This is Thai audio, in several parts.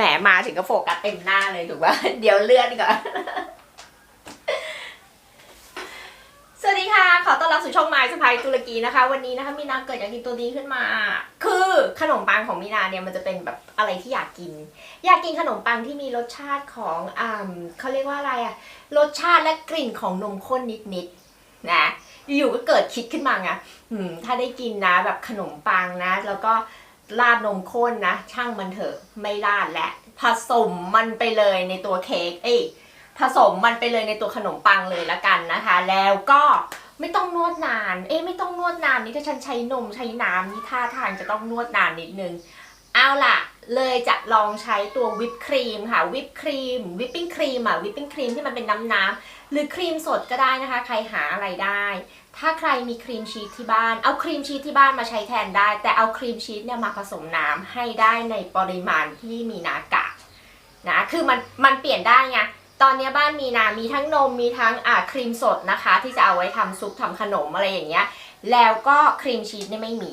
หมมาถึงก็โฟกัสเต็มหน้าเลยถูกป่ะเดี๋ยวเลื่อนก่อนสวัสดีค่ะ ขอต้อนรับสู่ช่องไม้สะพายตุรกีนะคะ วันนี้นะคะมีนาเกิดอยากกินตัวนี้ขึ้นมา คือขนมปังของมีนาเนี่ยมันจะเป็นแบบอะไรที่อยากกิน อยากกินขนมปังที่มีรสชาติของอ่าเขาเรียกว่าอะไรอะรสชาติและกลิ่นของนมข้นนิดๆนะอยู่ก็เกิดคิดขึ้นมาไงถ้าได้กินนะแบบขนมปังนะ แล้วก็ ราดนมข้นนะ ช่างมันเถอะไม่ราดและ ผสมมันไปเลยในตัวเค้กเอ้ยผสมมันไปเลยในตัวขนมปังเลยละกันนะคะ แล้วก็ไม่ต้องนวดนาน เอ้ไม่ต้องนวดนานนี่ถ้าฉันใช้นมใช้น้ำนี่ท่าทางจะต้องนวดนานนิดนึง เอาล่ะ เลยจะลองใช้ตัววิปครีมค่ะวิปครีมวิปปิ้งครีมอะวิปปิ้งครีมที่มันเป็นน้ำน้ำๆหรือครีมสดก็ได้นะคะ ใครหาอะไรได้ ถ้าใครมีครีมชีสที่บ้าน เอาครีมชีสที่บ้านมาใช้แทนได้ แต่เอาครีมชีสเนี่ยมาผสมน้ำให้ได้ในปริมาณที่มีนากะนะคือมันมันเปลี่ยนได้ไงตอนนี้บ้านมีนา มีทั้งนม มีทั้งอ่าครีมสดนะคะ ที่จะเอาไว้ทำซุปทำขนมอะไรอย่างเงี้ย แล้วก็ครีมชีสเนี่ยไม่มี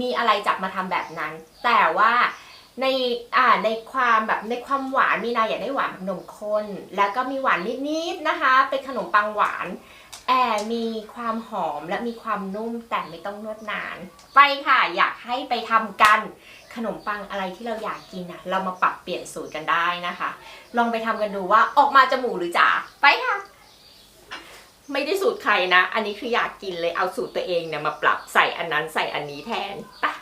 มีอะไรจับมาทำแบบนั้น แต่ว่าในอ่าในความแบบในความหวานมีนาอยากได้หวานแบบนมข้นแล้วก็มีหวานนิดๆนะคะ เป็นขนมปังหวานแอบมีความหอมและมีความนุ่มแต่ไม่ต้องนวดนาน ไปค่ะอยากให้ไปทำกันขนมปังอะไรที่เราอยากกินนะเรามาปรับเปลี่ยนสูตรกันได้นะคะ ลองไปทำกันดูว่าออกมาจะหมูหรือจ๋าไปค่ะ ไม่ได้สูตรใครนะ อันนี้คืออยากกินเลยเอาสูตรตัวเองเนี่ยมาปรับใส่อันนั้นใส่อันนี้แทนไปะ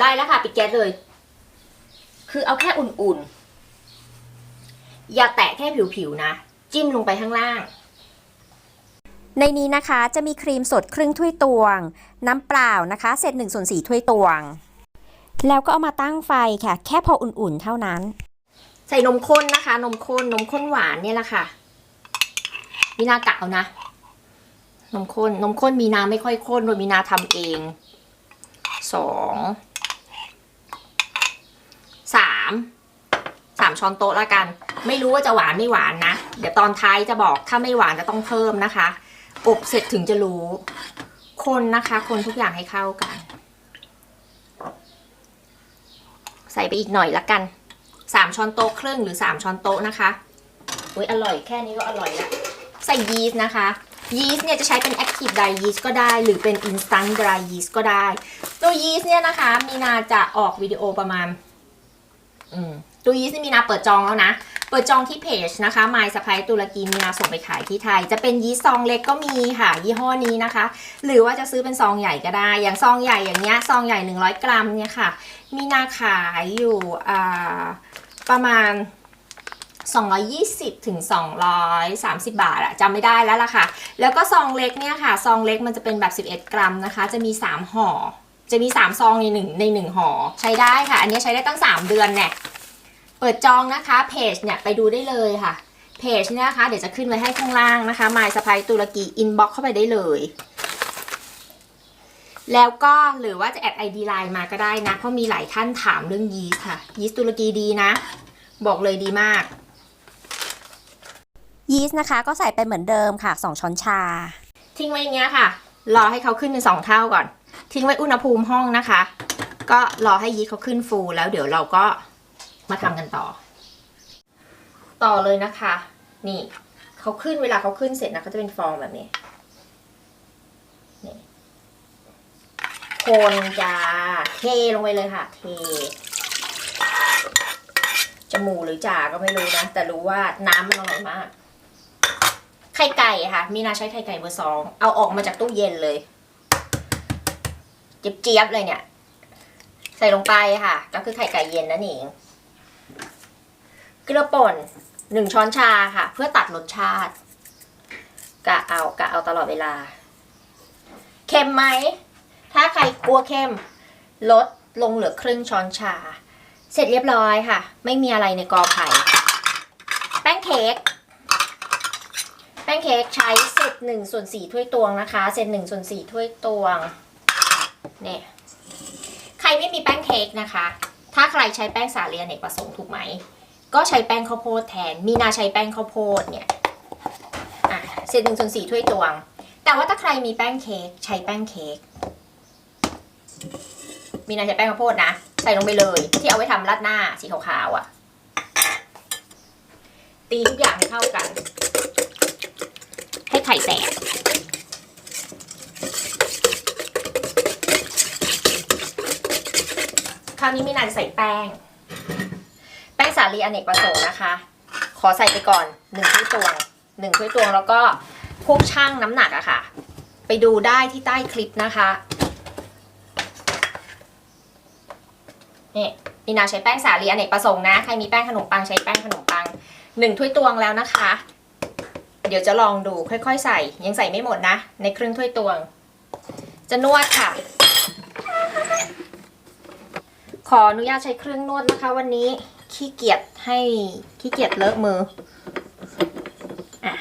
ได้แล้วค่ะ ปิดแก๊สเลย คือเอาแค่อุ่นๆ อย่าแตะแค่ผิวๆนะ จิ้มลงไปข้างล่าง ในนี้นะคะจะมีครีมสดครึ่งถ้วยตวง น้ำเปล่านะคะเศษ1ส่วน4ถ้วยตวง แล้วก็เอามาตั้งไฟค่ะ แค่พออุ่นๆ เท่านั้น ใส่นมข้นนะคะ นมข้นนมข้นหวานเนี่ยแหละค่ะมีนากะเอานะ นมข้นนมข้นมีนาไม่ค่อยข้นโดยมีนาทำเองสองสามสามช้อนโต๊ะละกัน ไม่รู้ว่าจะหวานไม่หวานนะ เดี๋ยวตอนท้ายจะบอกถ้าไม่หวานจะต้องเพิ่มนะคะ อบเสร็จถึงจะรู้ คนนะคะ คนทุกอย่างให้เข้ากัน ใส่ไปอีกหน่อยละกัน สามช้อนโต๊ะครึ่งหรือสามช้อนโต๊ะนะคะ อุ้ยอร่อยแค่นี้ก็อร่อยละใส่ยีสต์นะคะ ยีสต์เนี่ยจะใช้เป็น active dry yeast ก็ได้ หรือเป็น instant dry yeast ก็ได้ ตัวยีสต์เนี่ยนะคะ มีนาจะออกวิดีโอประมาณ อืม ตัวยีสต์นี่มีนาเปิดจองแล้วนะ เปิดจองที่เพจนะคะ My s u p p l y ตุรกีมีนาส่งไปขายที่ไทย จะเป็นยีสซองเล็กก็มีค่ะ ยี่ห้อนี้นะคะ หรือว่าจะซื้อเป็นซองใหญ่ก็ได้ อย่างซองใหญ่อย่างเงี้ย ซองใหญ่ 100 กรัมเนี่ยค่ะ มีนาขายอยู่ประมาณ 220ถึง230 บาทอะจำไม่ได้แล้วล่ะค่ะ แล้วก็ซองเล็กเนี่ยค่ะ ซองเล็กมันจะเป็นแบบ 11 กรัมนะคะ จะมี 3ห่อ จะมี 3 ซองใน1ใน1ห่อ ใช้ได้ค่ะ อันนี้ใช้ได้ตั้ง 3 เดือนเนี่ย เปิดจองนะคะเพจเนี่ยไปดูได้เลยค่ะเพจเนี่ยนะคะเดี๋ยวจะขึ้นไว้ให้ข้างล่างนะคะ My Supply ตุรกี inbox เข้าไปได้เลย แล้วก็หรือว่าจะแอด ID Line มาก็ได้นะ เพราะมีหลายท่านถามเรื่องยีสต์ค่ะ ยีสต์ตุรกีดีนะ บอกเลยดีมาก ยีสต์นะคะก็ใส่ไปเหมือนเดิมค่ะ 2 ช้อนชา ทิ้งไว้อย่างเงี้ยค่ะ รอให้เขาขึ้นเป็นสองเท่าก่อน ทิ้งไว้อุณหภูมิห้องนะคะ ก็รอให้ยีสต์เขาขึ้นฟูแล้วเดี๋ยวเราก็ มาทำกันต่อ ต่อเลยนะคะ นี่เขาขึ้นเวลาเขาขึ้นเสร็จนะเขาจะเป็นฟองแบบนี้นี่คนจะเทลงไปเลยค่ะ เทจมูกหรือจ่าก็ไม่รู้นะ แต่รู้ว่าน้ำมันอร่อยมาก ไข่ไก่ค่ะ มีนาใช้ไข่ไก่เบอร์สอง เอาออกมาจากตู้เย็นเลย เจี๊ยบๆเลยเนี่ย ใส่ลงไปค่ะ ก็คือไข่ไก่เย็นนั่นเอง กลือป่นหนึ่งช้อนชาค่ะ เพื่อตัดรสชาติกะเอากะเอาตลอดเวลา เค็มไหม ถ้าใครกลัวเค็มลดลงเหลือครึ่งช้อนชา เสร็จเรียบร้อยค่ะ ไม่มีอะไรในกอไผ่แป้งเค้กแป้งเค้กใช้เศษหนึ่งส่วนสี่ถ้วยตวงนะคะเศษหนึ่งส่วนสี่ถ้วยตวงเนี่ยใครไม่มีแป้งเค้กนะคะ ถ้าใครใช้แป้งสาลีอเนกประสงค์ถูกไหม ก็ใช้แป้งข้าวโพดแทน มีนาใช้แป้งข้าวโพดเนี่ยเศษหนึ่งส่วนสี่ถ้วยตวง แต่ว่าถ้าใครมีแป้งเค้กใช้แป้งเค้ก มีนาใช้แป้งข้าวโพดนะ ใส่ลงไปเลย ที่เอาไว้ทำราดหน้าสีขาวๆอะ ตีทุกอย่างให้เข้ากัน ให้ไข่แตกคราวนี้มีนาจะใส่แป้งาลีอเนกประสงค์นะคะ ขอใส่ไปก่อนหนึ่งถ้วยตวงหนึ่งถ้วยตวงแล้วก็พวกช่างน้ำหนักอะค่ะ ไปดูได้ที่ใต้คลิปนะคะนี่มีนาใช้แป้งสาลีอเนกประสงค์นะ ใครมีแป้งขนมปังใช้แป้งขนมปังหนึ่งถ้วยตวงแล้วนะคะ เดี๋ยวจะลองดูค่อยๆ ใส่ยังใส่ไม่หมดนะ ในครึ่งถ้วยตวง จะนวดค่ะ ขออนุญาตใช้เครื่องนวดนะคะวันนี้ ขี้เกียจให้ขี้เกียจเลอะมืออะ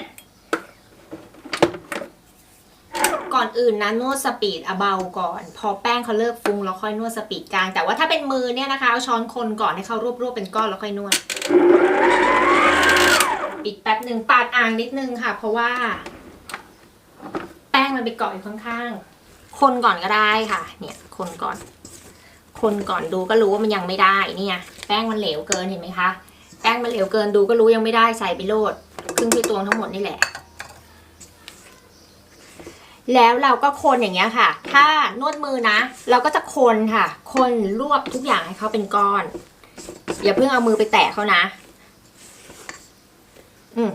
ก่อนอื่นนะนวดสปีดเบาก่อน พอแป้งเขาเลิกฟุ้งแล้วค่อยนวดสปีดกลาง แต่ว่าถ้าเป็นมือเนี่ยนะคะเอาช้อนคนก่อนให้เขารวบๆเป็นก้อนแล้วค่อยนวด ปิดแป๊บหนึ่งปาดอ่างนิดนึงค่ะ เพราะว่า แป้งมันไปเกาะอยู่ข้างๆ คนก่อนก็ได้ค่ะ เนี่ย คนก่อน คนก่อนดูก็รู้ว่ามันยังไม่ได้เนี่ย แป้งมันเหลวเกินเห็นไหมคะ แป้งมันเหลวเกินดูก็รู้ยังไม่ได้ใส่ไปโลดครึ่งถ้วยตวงทั้งหมดนี่แหละ แล้วเราก็คนอย่างเงี้ยค่ะ ถ้านวดมือนะ เราก็จะคนค่ะ คนรวบทุกอย่างให้เขาเป็นก้อน อย่าเพิ่งเอามือไปแตะเขานะ อืม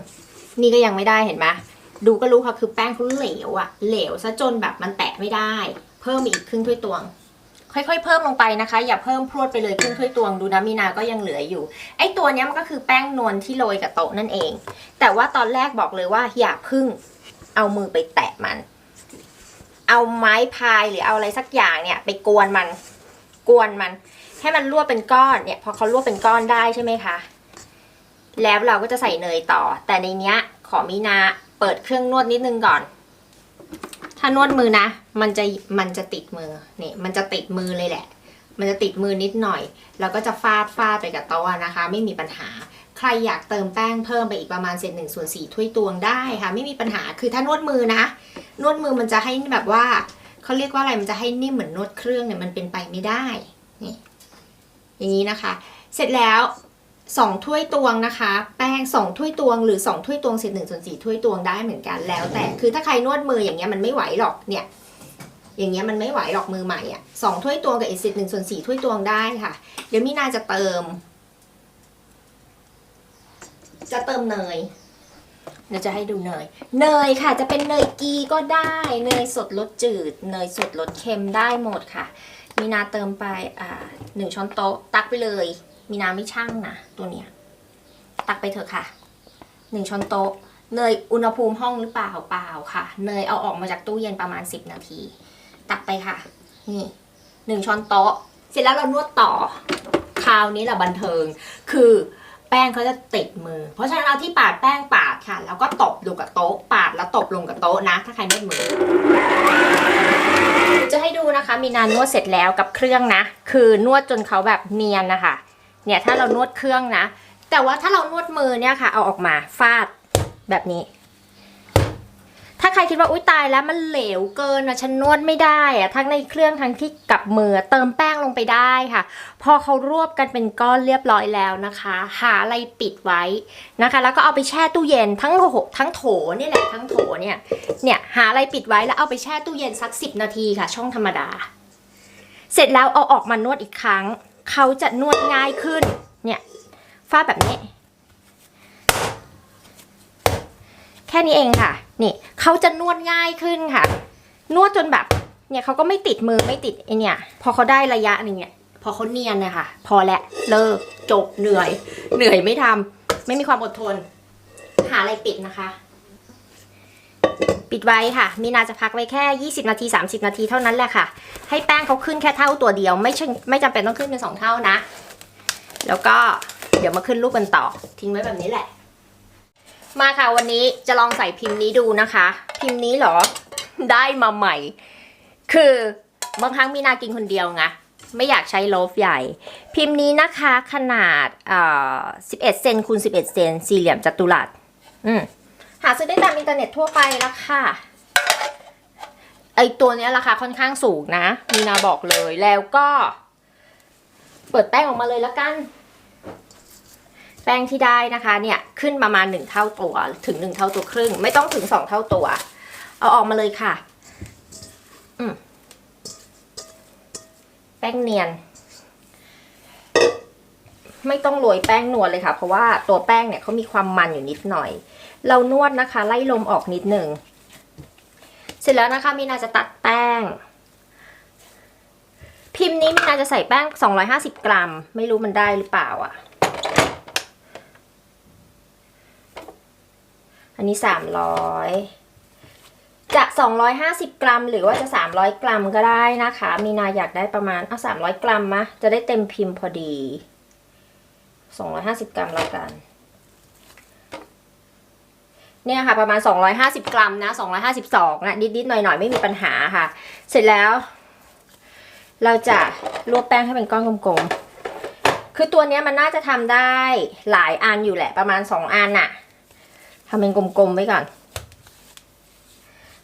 นี่ก็ยังไม่ได้เห็นไหมดูก็รู้ค่ะคือแป้งเขาเหลวอะเหลวซะจนแบบมันแตะไม่ได้ เพิ่มอีกครึ่งถ้วยตวง ค่อยๆ เพิ่มลงไปนะคะ อย่าเพิ่มพรวดไปเลยครึ่งถ้วยตวงดูนะมีนาก็ยังเหลืออยู่ ไอ้ตัวเนี้ยมันก็คือแป้งนวลที่โรยกับโต๊ะนั่นเอง แต่ว่าตอนแรกบอกเลยว่าอย่าพึ่งเอามือไปแตะมัน เอาไม้พายหรือเอาอะไรสักอย่างเนี่ย ไปกวนมัน กวนมัน ให้มันรั่วเป็นก้อนเนี่ย พอเขารั่วเป็นก้อนได้ใช่ไหมคะ แล้วเราก็จะใส่เนยต่อ แต่ในเนี้ยขอมีนาเปิดเครื่องนวดนิดนึงก่อน ถ้านวดมือนะ มันจะมันจะติดมือนี่มันจะติดมือเลยแหละ มันจะติดมือนิดหน่อย แล้วก็จะฟาดฟาดไปกับโต๊ะนะคะ ไม่มีปัญหาใครอยากเติมแป้งเพิ่มไปอีกประมาณเศษหนึ่งส่วนสี่ถ้วยตวงได้ค่ะ ไม่มีปัญหาคือถ้านวดมือนะ นวดมือมันจะให้แบบว่าเขาเรียกว่าอะไรมันจะให้นิ่มเหมือนนวดเครื่องเนี่ยมันเป็นไปไม่ได้นี่อย่างนี้นะคะ เสร็จแล้ว สองถ้วยตวงนะคะ แป้งสองถ้วยตวงหรือสองถ้วยตวงเศษหนึ่งส่วนสี่ถ้วยตวงได้เหมือนกันแล้ว แต่คือถ้าใครนวดมืออย่างเงี้ยมันไม่ไหวหรอกเนี่ย อย่างเงี้ยมันไม่ไหวหรอกมือใหม่อะสองถ้วยตวงกับอีกเศษหนึ่งส่วนสี่ถ้วยตวงได้ค่ะ เดี๋ยวมีนาจะเติม จะเติมเนยเดี๋ยวจะให้ดูเนย เนยค่ะ จะเป็นเนยกีก็ได้ เนยสดรสจืด เนยสดรสเค็มได้หมดค่ะ มีนาเติมไปอ่าหนึ่งช้อนโต๊ะตักไปเลย มีนาไม่ช่างนะตัวเนี้ย ตักไปเถอะค่ะ หนึ่งช้อนโต๊ะ เนยอุณหภูมิห้องหรือเปล่าเปล่าค่ะ เนยเอาออกมาจากตู้เย็นประมาณ 10 นาที ตักไปค่ะ นี่หนึ่งช้อนโต๊ะ เสร็จแล้วเรานวดต่อ คราวนี้แหละบันเทิง คือแป้งเขาจะติดมือ เพราะฉะนั้นเอาที่ปาดแป้งปาดค่ะ แล้วก็ตบดูกับโต๊ะ ปาดแล้วตบลงกับโต๊ะนะ ถ้าใครนวดมือจะให้ดูนะคะ มีนานวดเสร็จแล้วกับเครื่องนะ คือนวดจนเขาแบบเนียนนะคะ เนี่ยถ้าเรานวดเครื่องนะ แต่ว่าถ้าเรานวดมือเนี่ยค่ะ เอาออกมาฟาดแบบนี้ ถ้าใครคิดว่าอุ้ยตายแล้วมันเหลวเกินนะฉันนวดไม่ได้อะทั้งในเครื่องทั้งที่กับมือเติมแป้งลงไปได้ค่ะ พอเขารวบกันเป็นก้อนเรียบร้อยแล้วนะคะ หาอะไรปิดไว้นะคะ แล้วก็เอาไปแช่ตู้เย็นทั้งโถทั้งโถนี่แหละทั้งโถเนี่ยเนี่ยหาอะไรปิดไว้แล้วเอาไปแช่ตู้เย็นสักสิบนาทีค่ะ ช่องธรรมดา เสร็จแล้วเอาออกมานวดอีกครั้ง เขาจะนวดง่ายขึ้น เนี่ยฟาดแบบนี้ แค่นี้เองค่ะ นี่เขาจะนวดง่ายขึ้นค่ะ นวดจนแบบ เนี่ยเขาก็ไม่ติดมือไม่ติดไอเนี่ย พอเขาได้ระยะหนึงเนี่ย พอเขาเนียนนี่ยค่ะพอแล้วเลิกจบเหนื่อย เหนื่อยไม่ทำไม่มีความอดทน หาอะไรปิดนะคะ ปิดไว้ค่ะ มีนาจะพักไว้แค่ 20 นาที 30 นาทีเท่านั้นแหละค่ะ ให้แป้งเขาขึ้นแค่เท่าตัวเดียว ไม่ช่ไม่จำเป็นต้องขึ้นเป็นสองเท่านะ แล้วก็เดี๋ยวมาขึ้นรูปกันต่อ ทิ้งไว้แบบนี้แหละ มาค่ะวันนี้จะลองใส่พิมพ์นี้ดูนะคะ พิมพ์นี้เหรอ ได้มาใหม่ คือบางครั้งมีนากินคนเดียวไงไม่อยากใช้โลฟใหญ่ พิมพ์นี้นะคะขนาดเอ่อ11 เซนคูณ11 เซนสี่เหลี่ยมจัตุรัส อืม หาซื้อได้ตามอินเทอร์เน็ตทั่วไปแล้วค่ะไอตัวนี้ราคาค่อนข้างสูงนะ มีนาบอกเลยแล้วก็ เปิดแป้งออกมาเลยแล้วกัน แป้งที่ได้นะคะ เนี่ยขึ้นประมาณหนึ่งเท่าตัวถึงหนึ่งเท่าตัวครึ่ง ไม่ต้องถึงสองเท่าตัว เอาออกมาเลยค่ะ อืมแป้งเนียน ไม่ต้องโรยแป้งนวลเลยค่ะ เพราะว่าตัวแป้งเนี่ยเขามีความมันอยู่นิดหน่อย เรานวดนะคะ ไล่ลมออกนิดหนึ่ง เสร็จแล้วนะคะมีนาจะตัดแป้ง พิมพ์นี้มีนาจะใส่แป้ง 250 กรัม ไม่รู้มันได้หรือเปล่าอะ อันนี้ 300 จะ 250 กรัม หรือว่าจะ 300 กรัมก็ได้นะคะ มีนาอยากได้ประมาณเอา300 กรัมมะจะได้เต็มพิมพ์พอดี 250 กรัมแล้วกัน เนี่ยค่ะประมาณ 250 กรัมนะ 252นะนิดๆหน่อยๆ ไม่มีปัญหาค่ะ เสร็จแล้ว เราจะรวบแป้งให้เป็นก้อนกลมๆ คือตัวนี้มันน่าจะทำได้หลายอันอยู่แหละ ประมาณ 2 อันน่ะทำเป็นกลมๆไว้ก่อน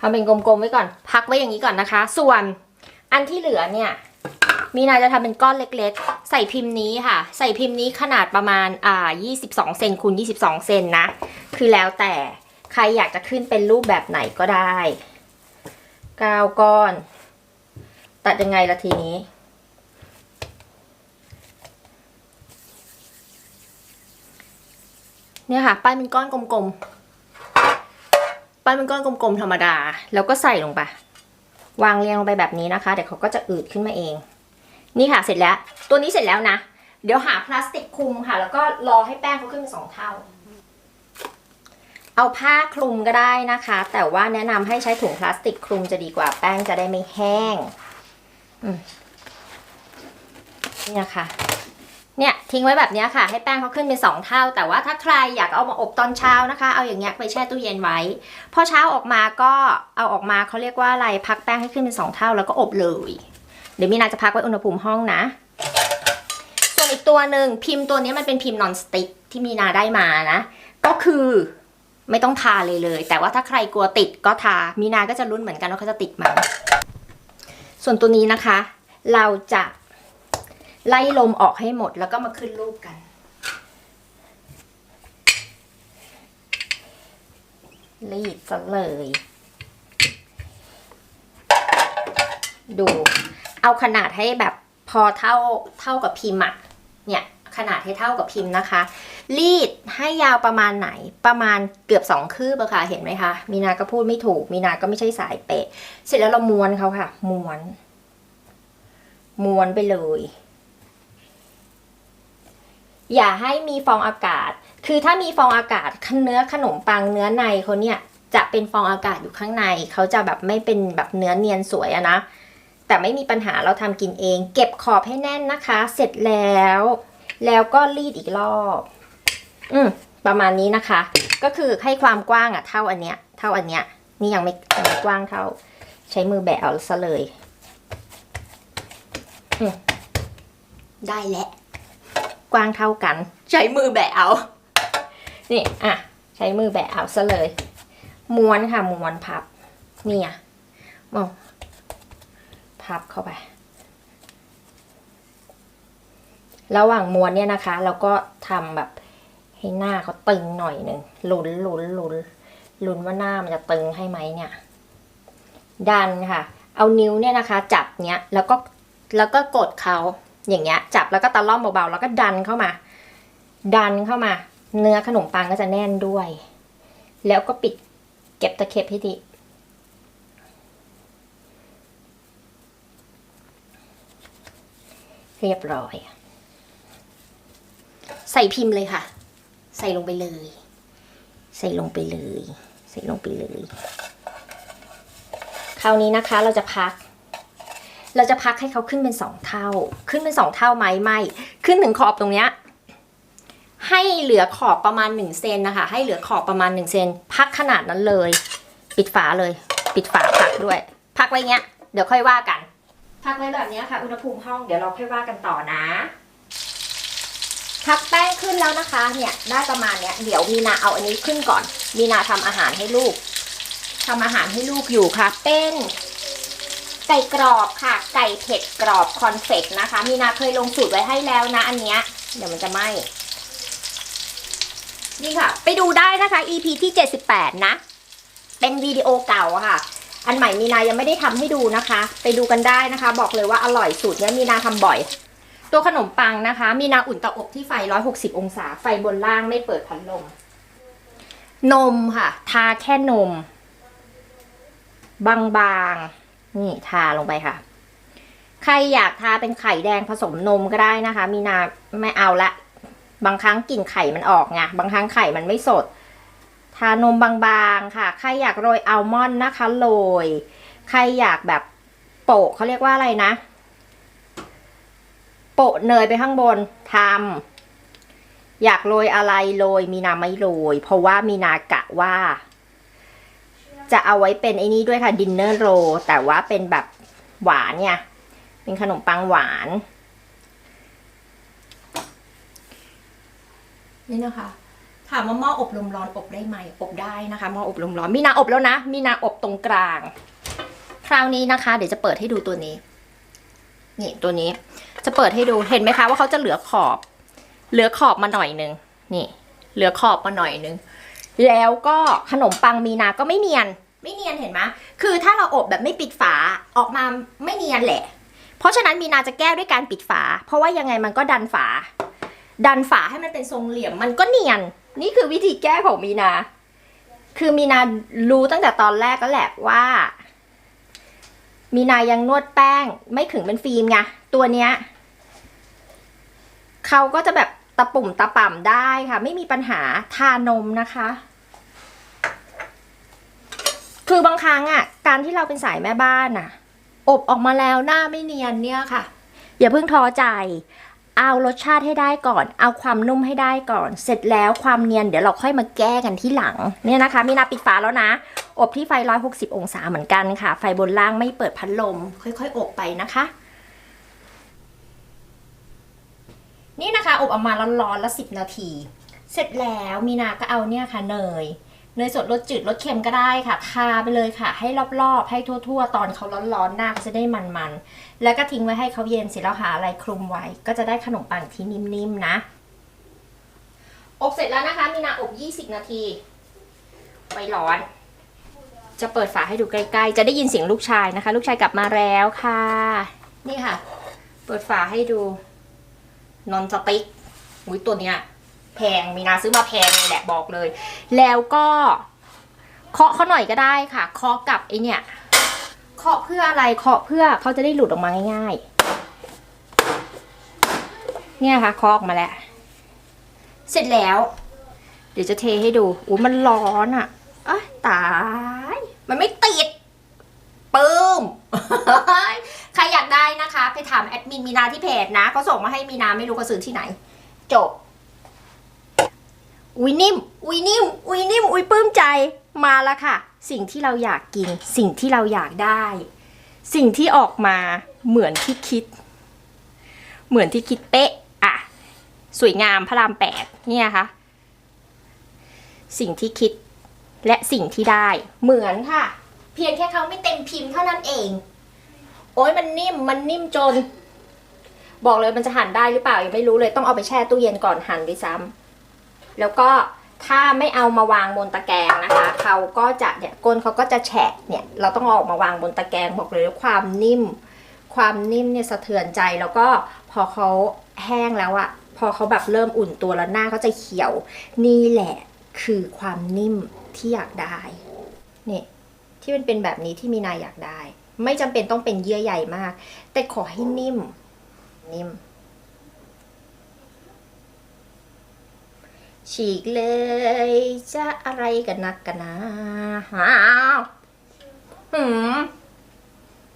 ทำเป็นกลมๆไว้ก่อน พักไว้อย่างนี้ก่อนนะคะ ส่วนอันที่เหลือเนี่ยมีนาจะทำเป็นก้อนเล็กๆ ใส่พิมพ์นี้ค่ะ ใส่พิมพ์นี้ขนาดประมาณอ่า22 เซนคูณ22 เซนนะ คือแล้วแต่ ใครอยากจะขึ้นเป็นรูปแบบไหนก็ได้ก้าก้อน ตัดยังไงละทีนี้ เนี่ยค่ะ ปั้นเป็นก้อนกลมๆ ปั้นเป็นก้อนกลมๆธรรมดา แล้วก็ใส่ลงไป วางเรียงลงไปแบบนี้นะคะ เดี๋ยวเขาก็จะอืดขึ้นมาเอง นี่ค่ะเสร็จแล้ว ตัวนี้เสร็จแล้วนะ เดี๋ยวหาพลาสติกคลุมค่ะ แล้วก็รอให้แป้งเขาขึ้นเป็นสองเท่า เอาผ้าคลุมก็ได้นะคะ แต่ว่าแนะนำให้ใช้ถุงพลาสติกคลุมจะดีกว่าแป้งจะได้ไม่แห้งเนี่ยค่ะเนี่ยทิ้งไว้แบบนี้ค่ะให้แป้งเขาขึ้นเป็นสองเท่า แต่ว่าถ้าใครอยากเอามาอบตอนเช้านะคะ เอาอย่างเงี้ยไปแช่ตู้เย็นไว้พอเช้าออกมาก็เอาออกมาเขาเรียกว่าอะไรพักแป้งให้ขึ้นเป็นสองเท่าแล้วก็อบเลย เดี๋ยวมีนาจะพักไว้อุณหภูมิห้องนะ ส่วนอีกตัวหนึ่งพิมพ์ตัวนี้มันเป็นพิมพ์นอนสติ๊กที่มีนาได้มานะ ก็คือ ไม่ต้องทาเลยเลย แต่ว่าถ้าใครกลัวติดก็ทา มีนาก็จะรุ้นเหมือนกันว่าเขาจะติดไหมส่วนตัวนี้นะคะ เราจะไล่ลมออกให้หมดแล้วก็มาขึ้นรูปกัน รีดซะเลย ดู เอาขนาดให้แบบพอเท่าเท่ากับพิมพ์อะเนี่ย ขนาดให้เท่ากับพิมพ์นะคะ รีดให้ยาวประมาณไหนประมาณเกือบสองคืบอะค่ะเห็นไหมคะมีนาก็พูดไม่ถูก มีนาก็ไม่ใช่สายเปะเสร็จแล้วเราม้วนเขาค่ะ ม้วน ม้วนไปเลย อย่าให้มีฟองอากาศ คือถ้ามีฟองอากาศเนื้อขนมปังเนื้อในเขาเนี่ยจะเป็นฟองอากาศอยู่ข้างใน เขาจะแบบไม่เป็นแบบเนื้อเนียนสวยอะนะแต่ไม่มีปัญหาเราทำกินเอง เก็บขอบให้แน่นนะคะ เสร็จแล้ว แล้วก็รีดอีกรอบ อืมประมาณนี้นะคะ ก็คือให้ความกว้างอะเท่าอันเนี้ย เท่าอันเนี้ย นี่ยังไม่ยังไม่กว้างเท่า ใช้มือแบะเอาซะเลยอืมได้แล้วกว้างเท่ากัน ใช้มือแบะเอา นี่อะใช้มือแบะเอาซะเลย ม้วนค่ะม้วนพับนี่อะมองพับเข้าไป ระหว่างม้วนเนี่ยนะคะ เราก็ทำแบบให้หน้าเขาตึงหน่อยหนึ่งลุ้นลุ้นลุ้นลุ้นว่าหน้ามันจะตึงให้ไหมเนี่ย ดันค่ะ เอานิ้วเนี่ยนะคะ จับเนี้ยแล้วก็แล้วก็กดเขาอย่างเงี้ย จับแล้วก็ตะล่อมเบาๆแล้วก็ดันเข้ามา ดันเข้ามา เนื้อขนมปังก็จะแน่นด้วย แล้วก็ปิดเก็บตะเข็บให้ดีเรียบร้อย ใส่พิมพ์เลยค่ะ ใส่ลงไปเลย ใส่ลงไปเลย ใส่ลงไปเลย คราวนี้นะคะเราจะพัก เราจะพักให้เขาขึ้นเป็นสองเท่า ขึ้นเป็นสองเท่าไหมไม่ ขึ้นถึงขอบตรงเนี้ยให้เหลือขอบประมาณหนึ่งเซนนะคะ ให้เหลือขอบประมาณหนึ่งเซนพักขนาดนั้นเลย ปิดฝาเลย ปิดฝาพักด้วย พักไว้เงี้ย เดี๋ยวค่อยว่ากัน พักไว้แบบเนี้ยค่ะ อุณหภูมิห้องเดี๋ยวเราค่อยว่ากันต่อนะ พักแป้งขึ้นแล้วนะคะ เนี่ยได้ประมาณเนี้ยเดี๋ยวมีนาเอาอันนี้ขึ้นก่อน มีนาทำอาหารให้ลูกทำอาหารให้ลูกอยู่ค่ะ เป็นไก่กรอบค่ะ ไก่เผ็ดกรอบคอนเฟกนะคะ มีนาเคยลงสูตรไว้ให้แล้วนะ อันเนี้ยเดี๋ยวมันจะไหมนี่ค่ะ ไปดูได้นะคะ EP ที่ 78 นะ เป็นวิดีโอเก่าค่ะ อันใหม่มีนายังไม่ได้ทำให้ดูนะคะ ไปดูกันได้นะคะ บอกเลยว่าอร่อยสูตรเนี้ยมีนาทำบ่อย ตัวขนมปังนะคะ มีนาอุ่นเตาอบที่ไฟ 160 องศา ไฟบนล่างไม่เปิดพัดลม นมค่ะ ทาแค่นม บางๆ นี่ทาลงไปค่ะ ใครอยากทาเป็นไข่แดงผสมนมก็ได้นะคะ มีนาไม่เอาละ บางครั้งกลิ่นไข่มันออกไง บางครั้งไข่มันไม่สด ทานมบางๆ ค่ะ ใครอยากโรยอัลมอนด์นะคะ โรย ใครอยากแบบโปะเขาเรียกว่าอะไรนะะเนยไปข้างบนทำอยากโรยอะไรโรยมีนาไม่โรย เพราะว่ามีนากะว่า จะเอาไว้เป็นไอ้นี้ด้วยค่ะดินเนอร์โร แต่ว่าเป็นแบบหวานเนี่ย เป็นขนมปังหวาน นี่นะคะถามว่าหม้ออบลมร้อนอบได้ไหมอบได้นะคะหม้ออบลมร้อนมีนาอบแล้วนะมีนาอบตรงกลาง คราวนี้นะคะ เดี๋ยวจะเปิดให้ดูตัวนี้ นี่ตัวนี้ จะเปิดให้ดูเห็นไหมคะว่าเขาจะเหลือขอบ เหลือขอบมาหน่อยนึงนี่ เหลือขอบมาหน่อยนึงแล้วก็ขนมปังมีนาก็ไม่เนียน ไม่เนียนเห็นไหมคือถ้าเราอบแบบไม่ปิดฝาออกมาไม่เนียนแหละ เพราะฉะนั้นมีนาจะแก้ด้วยการปิดฝา เพราะว่ายังไงมันก็ดันฝา ดันฝาให้มันเป็นทรงเหลี่ยมมันก็เนียน นี่คือวิธีแก้ของมีนา คือมีนารู้ตั้งแต่ตอนแรกก็แหละว่า มีนายังนวดแป้งไม่ถึงเป็นฟิล์มไงตัวเนี้ยเขาก็จะแบบตะปุ่มตะป่ำได้ค่ะ ไม่มีปัญหาทานมนะคะ คือบางครั้งอะ การที่เราเป็นสายแม่บ้านอะ อบออกมาแล้วหน้าไม่เนียนเนี่ยค่ะ อย่าเพิ่งท้อใจ เอารสชาติให้ได้ก่อน เอาความนุ่มให้ได้ก่อน เสร็จแล้วความเนียนเดี๋ยวเราค่อยมาแก้กันที่หลัง เนี่ยนะคะ มีนาปิดฝาแล้วนะ อบที่ไฟ 160 องศาเหมือนกันค่ะ ไฟบนล่างไม่เปิดพัดลม ค่อยๆ อบไปนะคะ นี่นะคะ อบออกมาร้อนๆละ10 นาที เสร็จแล้วมีนาก็เอาเนี่ยค่ะเนย เนยสดรสจืดรสเค็มก็ได้ค่ะ ทาไปเลยค่ะ ให้รอบๆ ให้ทั่ว ๆ ตอนเขาร้อนๆหน้าเขาจะได้มันๆ แล้วก็ทิ้งไว้ให้เขาเย็นเสร็จแล้วหาอะไรคลุมไว้ ก็จะได้ขนมปังที่นิ่มๆนะอบเสร็จแล้วนะคะมีนาอบ 20 นาทีไวร้อน จะเปิดฝาให้ดูใกล้ๆ จะได้ยินเสียงลูกชายนะคะ ลูกชายกลับมาแล้วค่ะ นี่ค่ะ เปิดฝาให้ดูนอนสติ๊กอุ้ยตัวเนี้ย แพงมีนาซื้อมาแพงเลยแหละบอกเลย แล้วก็เคาะเขาหน่อยก็ได้ค่ะเคาะกับไอเนี่ยเคาะเพื่ออะไรเคาะเพื่อเขาจะได้หลุดออกมาง่ายๆ เนี่ยค่ะเคาะออกมาแล้ว เสร็จแล้ว เดี๋ยวจะเทให้ดูอู้มันร้อนอะ่ะเอ้ยตาย มันไม่ติดปื้มใครอยากได้นะคะ ไปถามแอดมินมีนาที่เพจนะเขาส่งมาให้มีนาไม่รู้เขาซื้อที่ไหน จบ อุ้ยนิ่ม อุ้ยนิ่ม อุ้ยนิ่ม อุ้ยปลื้มใจมาแล้วค่ะ สิ่งที่เราอยากกิน สิ่งที่เราอยากได้ สิ่งที่ออกมาเหมือนที่คิด เหมือนที่คิดเป๊ะอะสวยงามพระรามแปดเนี่ยค่ะ สิ่งที่คิดและสิ่งที่ได้ เหมือนค่ะ เพียงแค่เขาไม่เต็มพิมพ์เท่านั้นเอง โอ้ยมันนิ่มมันนิ่มจน บอกเลยมันจะหั่นได้หรือเปล่ายังไม่รู้เลยต้องเอาไปแช่ตู้เย็นก่อนหั่นด้วยซ้ำ แล้วก็ถ้าไม่เอามาวางบนตะแกรงนะคะเขาก็จะเนี่ยก้นเขาก็จะแฉะเนี่ยเราต้องอออกมาวางบนตะแกรงบอกเลยว่าความนิ่ม ความนิ่มเนี่ยสะเทือนใจแล้วก็พอเขาแห้งแล้วอะพอเขาแบบเริ่มอุ่นตัวแล้วหน้าเขาจะเขียว นี่แหละคือความนิ่มที่อยากได้เนี่ยที่มันเป็นแบบนี้ที่มีนายอยากได้ ไม่จำเป็นต้องเป็นเยื่อใหญ่มาก แต่ขอให้นิ่ม นิ่ม ฉีกเลย จะอะไรกันนักกันนะอ้าวหืม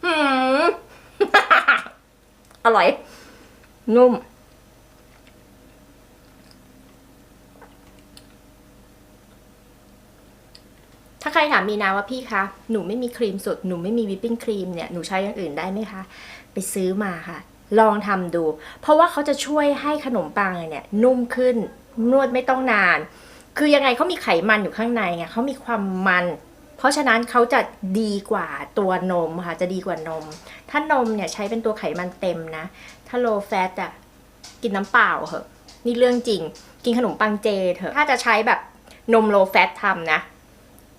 หืมอร่อย นุ่ม ถ้าใครถามมีนาว่าพี่คะ หนูไม่มีครีมสด หนูไม่มีวิปปิ้งครีมเนี่ย หนูใช้อย่างอื่นได้ไหมคะ ไปซื้อมาค่ะ ลองทำดู เพราะว่าเขาจะช่วยให้ขนมปังเนี่ยนุ่มขึ้นนวดไม่ต้องนาน คือยังไงเขามีไขมันอยู่ข้างในไงเขามีความมัน เพราะฉะนั้นเขาจะดีกว่าตัวนมค่ะ จะดีกว่านม ถ้านมเนี่ยใช้เป็นตัวไขมันเต็มนะ ถ้า low fat อะกินน้ำเปล่าเหอะ นี่เรื่องจริง กินขนมปังเจเถอะ ถ้าจะใช้แบบนม low fat ทำนะ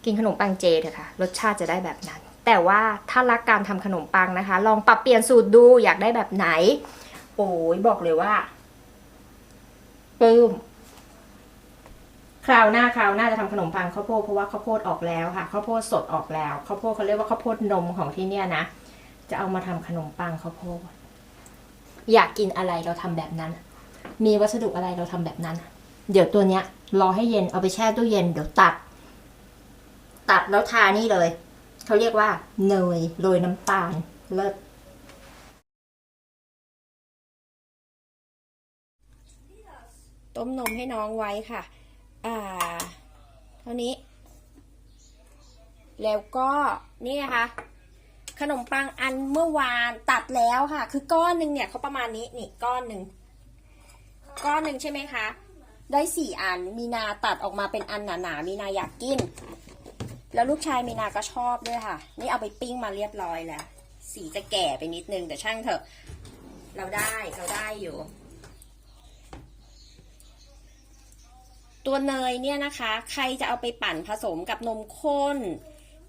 กินขนมปังเจเถอะค่ะ รสชาติจะได้แบบนั้น แต่ว่าถ้ารักการทำขนมปังนะคะ ลองปรับเปลี่ยนสูตรดูอยากได้แบบไหน โอ้ยบอกเลยว่าปื้มคราวหน้าคราวหน้าจะทำขนมปังข้าวโพดเพราะว่าข้าวโพดออกแล้วค่ะข้าวโพดสดออกแล้วข้าวโพดเขาเรียกว่าข้าวโพดนมของที่เนี่ยนะ จะเอามาทำขนมปังข้าวโพดอยากกินอะไรเราทำแบบนั้น มีวัสดุอะไรเราทำแบบนั้น เดี๋ยวตัวเนี้ย รอให้เย็นเอาไปแช่ตู้เย็นเดี๋ยวตัด ตัดแล้วทานี่เลย เขาเรียกว่าเนยโรยน้ำตาลเลิศต้มนมให้น้องไว้ค่ะ อ่า เท่านี้ แล้วก็นี่นะคะ ขนมปังอันเมื่อวานตัดแล้วค่ะ คือก้อนหนึ่งเนี่ยเขาประมาณนี้นี่ก้อนหนึ่งก้อนหนึ่งใช่ไหมคะ ได้สี่อัน มีนาตัดออกมาเป็นอันหนาๆ มีนาอยากกิน แล้วลูกชายมีนาก็ชอบด้วยค่ะ นี่เอาไปปิ้งมาเรียบร้อยแล้ว สีจะแก่ไปนิดนึงแต่ช่างเถอะ เราได้เราได้อยู่ ตัวเนยเนี่ยนะคะ ใครจะเอาไปปั่นผสมกับนมข้น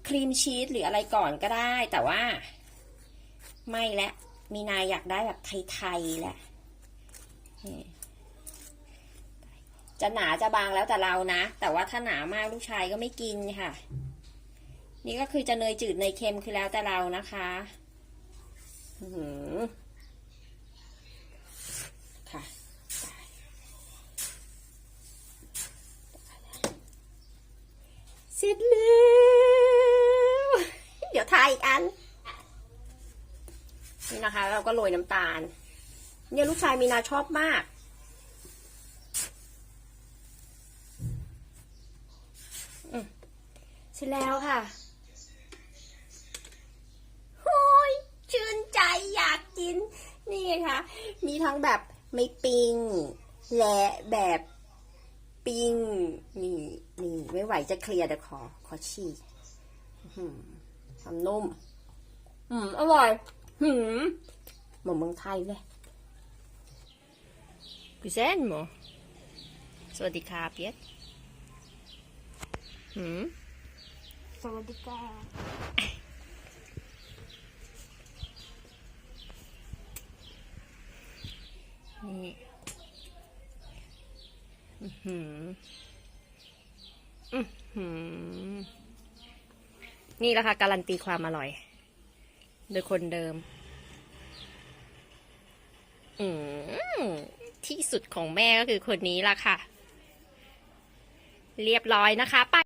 ครีมชีสหรืออะไรก่อนก็ได้ แต่ว่า ไม่และมีนายอยากได้แบบไทยๆแหละจะหนาจะบางแล้วแต่เรานะ แต่ว่าถ้าหนามากลูกชายก็ไม่กินค่ะ นี่ก็คือจะเนยจืดเนยเค็มคือแล้วแต่เรานะคะหือค่ะเสร็จแล้วเดี๋ยวทายอีกอัน นี่นะคะ เราก็โรยน้ำตาล เนี่ยลูกชายมีนาชอบมากเสร็จแล้วค่ะ โอ้ยชื่นใจอยากกิน นี่ไงคะมีทั้งแบบไม่ปิง และแบบปิง นี่นี่ไม่ไหวจะเคลียร์เดี๋ยวขอ ขอฉีกอื้อหือทำนุ่ม อืม อร่อย หืมเหมือนเมืองไทยเลยกุเซนโมสวัสดีค่ะเปียกหืมสวัสดีค่ะ นี่อือหืออือหือ นี่แหละค่ะ การันตีความอร่อย โดยคนเดิม อืมที่สุดของแม่ก็คือคนนี้ล่ะค่ะ เรียบร้อยนะคะไป